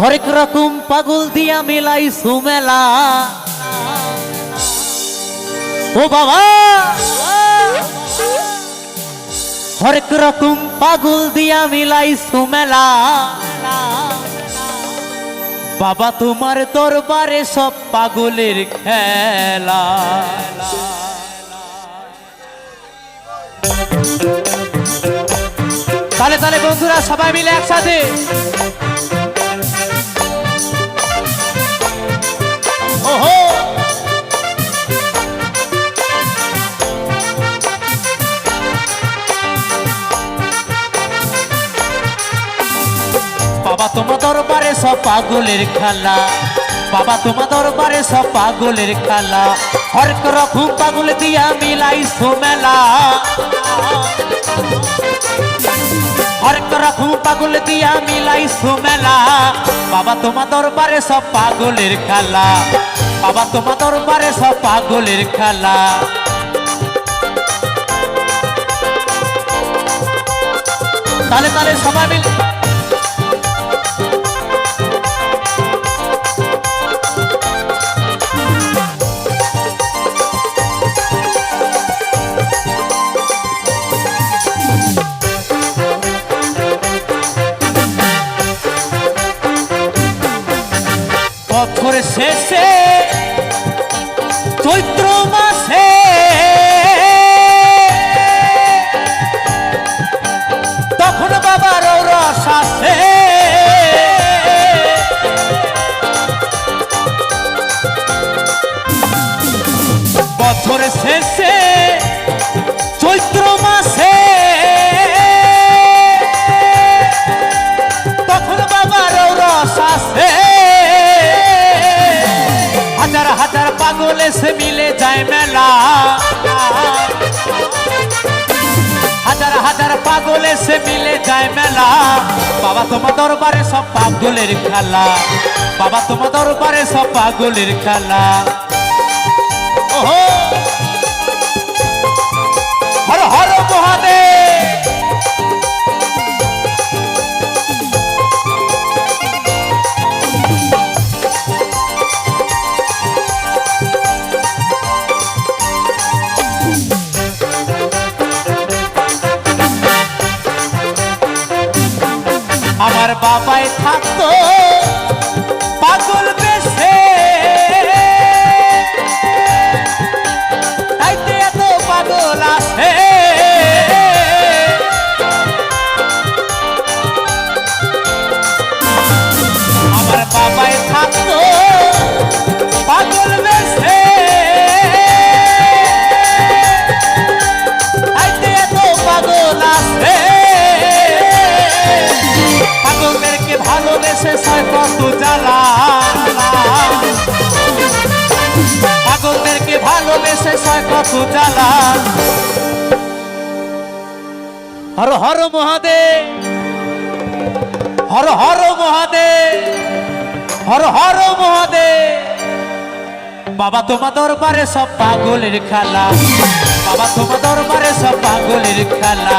হরেক রকম পাগল দিয়া মিলাই সুমেলা। ও বাবা! হরেক রকম পাগল দিয়া মিলাই সুমেলা। বাবা, তোমার দরবারে সব পাগলের খেলা। তাহলে তাহলে বন্ধুরা, সবাই মিলে একসাথে। বাবা, তোমার দরবারে সব পাগলের খেলা। বাবা, তোমার দরবারে সব পাগলের খেলা। হরেক রকম পাগল দিয়া মিলাই সুমেলা হরেক রকম পাগল দিয়া মিলাই সুমেলা বাবা, তোমার দরবারে সব পাগলের খেলা। বাবা, তোমার দরবারে সব পাগলের খেলা। তাহলে তাহলে সবাই মিলে বছর শেষে যায় মেলা বাবা তোমার দরবারে সব পাগলের খেলা বাবা তোমার দরবারে সব পাগলের খেলা ওহো আমার বাবাই থাকতো। ভালোবেসে কত জ্বালা হর হর মহাদেব, হর হর মহাদেব, হর হর মহাদেব। বাবা, তোমার দরবারে সব পাগলের খেলা। বাবা, তোমার দরবারে সব পাগলের খেলা।